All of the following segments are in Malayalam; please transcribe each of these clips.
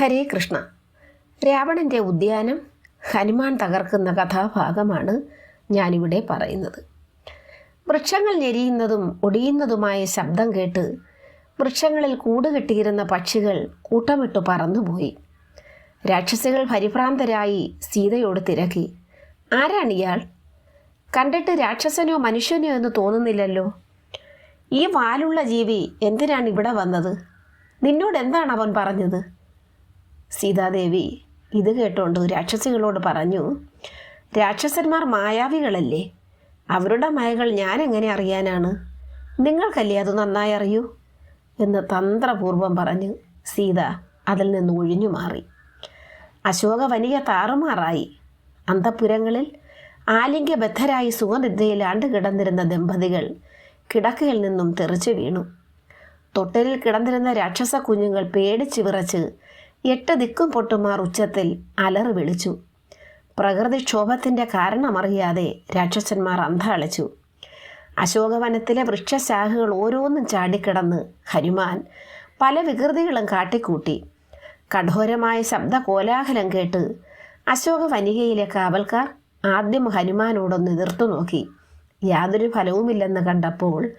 ഹരേ കൃഷ്ണ. രാവണന്റെ ഉദ്യാനം ഹനുമാൻ തകർക്കുന്ന കഥാഭാഗമാണ് ഞാനിവിടെ പറയുന്നത്. വൃക്ഷങ്ങൾ ഞെരിയുന്നതും ഒടിയുന്നതുമായ ശബ്ദം കേട്ട് വൃക്ഷങ്ങളിൽ കൂടുകെട്ടിയിരുന്ന പക്ഷികൾ കൂട്ടമിട്ടു പറന്നുപോയി. രാക്ഷസികൾ പരിഭ്രാന്തരായി സീതയോട് തിരക്കി. ആരാണിയാൾ കണ്ടിട്ട് രാക്ഷസനോ മനുഷ്യനോ എന്ന് തോന്നുന്നില്ലല്ലോ. ഈ വാലുള്ള ജീവി എന്തിനാണ് ഇവിടെ വന്നത്? നിന്നോട് എന്താണ് അവൻ പറഞ്ഞത്? സീതാദേവി ഇത് കേട്ടുകൊണ്ട് രാക്ഷസികളോട് പറഞ്ഞു രാക്ഷസന്മാർ മായാവികളല്ലേ? അവരുടെ മായകൾ ഞാൻ എങ്ങനെ അറിയാനാണ്? നിങ്ങൾക്കല്ലേ അത് നന്നായി അറിയൂ? എന്ന് തന്ത്രപൂർവം പറഞ്ഞ് സീത അതിൽ നിന്ന് ഒഴിഞ്ഞു മാറി. അശോക വനിക താറുമാറായി. അന്തപുരങ്ങളിൽ ആലിംഗ്യബദ്ധരായി സുഖനിദ്രയിലാണ്ട് ആണ്ടുകിടന്നിരുന്ന ദമ്പതികൾ കിടക്കയിൽ നിന്നും തെറിച്ചു വീണു. തൊട്ടലിൽ കിടന്നിരുന്ന രാക്ഷസ കുഞ്ഞുങ്ങൾ പേടിച്ച് വിറച്ച് എട്ട് ദിക്കും പൊട്ടുമാർ ഉച്ചത്തിൽ അലറി വിളിച്ചു. പ്രകൃതിക്ഷോഭത്തിന്റെ കാരണമറിയാതെ രാക്ഷസന്മാർ അന്താളിച്ചു അശോകവനത്തിലെ വൃക്ഷശാഖകൾ ഓരോന്നും ചാടിക്കിടന്ന് ഹനുമാൻ പല വികൃതികളും കാട്ടിക്കൂട്ടി. കഠോരമായ ശബ്ദ കോലാഹലം കേട്ട് അശോകവനികയിലെ കാവൽക്കാർ ആദ്യം ഹനുമാനോടൊന്ന് എതിർത്തു നോക്കി. യാതൊരു ഫലവുമില്ലെന്ന് കണ്ടപ്പോൾ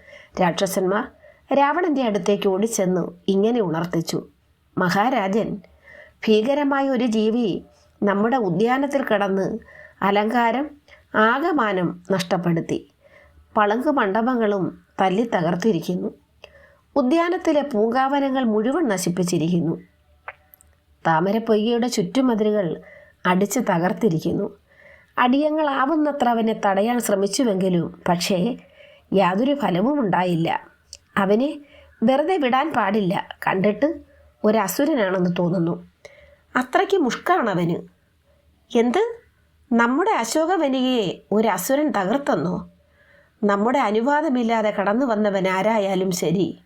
രാക്ഷസന്മാർ രാവണന്റെ അടുത്തേക്ക് ഓടിച്ചെന്ന് ഇങ്ങനെ ഉണർത്തിച്ചു. മഹാരാജൻ ഭീകരമായ ഒരു ജീവി നമ്മുടെ ഉദ്യാനത്തിൽ കടന്ന് അലങ്കാരം ആകമാനം നഷ്ടപ്പെടുത്തി. പളങ്ക് മണ്ഡപങ്ങളും തല്ലി തകർത്തിരിക്കുന്നു. ഉദ്യാനത്തിലെ പൂങ്കാവനങ്ങൾ മുഴുവൻ നശിപ്പിച്ചിരിക്കുന്നു. താമരപ്പൊയ്യയുടെ ചുറ്റുമതിലുകൾ അടിച്ച് തകർത്തിരിക്കുന്നു. അടിയങ്ങളാവുന്നത്ര അവനെ തടയാൻ ശ്രമിച്ചുവെങ്കിലും പക്ഷേ യാതൊരു ഫലവും ഉണ്ടായില്ല. അവനെ വെറുതെ വിടാൻ പാടില്ല. കണ്ടിട്ട് ഒരസുരനാണെന്ന് തോന്നുന്നു. അത്രയ്ക്ക് മുഷ്കാണവന്. എന്ത്? നമ്മുടെ അശോകവനികയെ ഒരു അസുരൻ തകർത്തെന്നോ? നമ്മുടെ അനുവാദമില്ലാതെ കടന്നു വന്നവൻ ആരായാലും ശരി.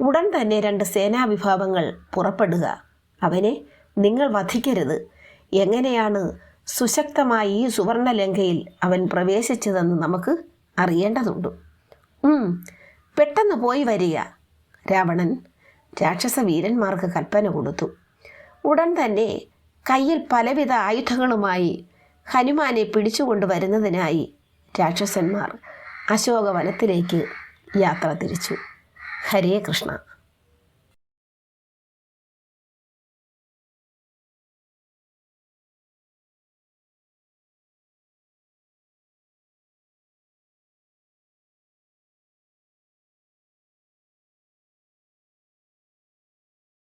ഉടൻ തന്നെ രണ്ട് സേനാവിഭാഗങ്ങൾ പുറപ്പെടുക. അവനെ നിങ്ങൾ വധിക്കരുത്. എങ്ങനെയാണ് സുശക്തമായ ഈ സുവർണലങ്കയിൽ അവൻ പ്രവേശിച്ചതെന്ന് നമുക്ക് അറിയേണ്ടതുണ്ട്. പെട്ടെന്ന് പോയി വരിക. രാവണൻ രാക്ഷസ വീരന്മാർക്ക് കൽപ്പന കൊടുത്തു. ഉടൻ തന്നെ കയ്യിൽ പലവിധ ആയുധങ്ങളുമായി ഹനുമാനെ പിടിച്ചുകൊണ്ട് വരുന്നതിനായി രാക്ഷസന്മാർ അശോകവനത്തിലേക്ക് യാത്ര തിരിച്ചു. ഹരേ കൃഷ്ണ.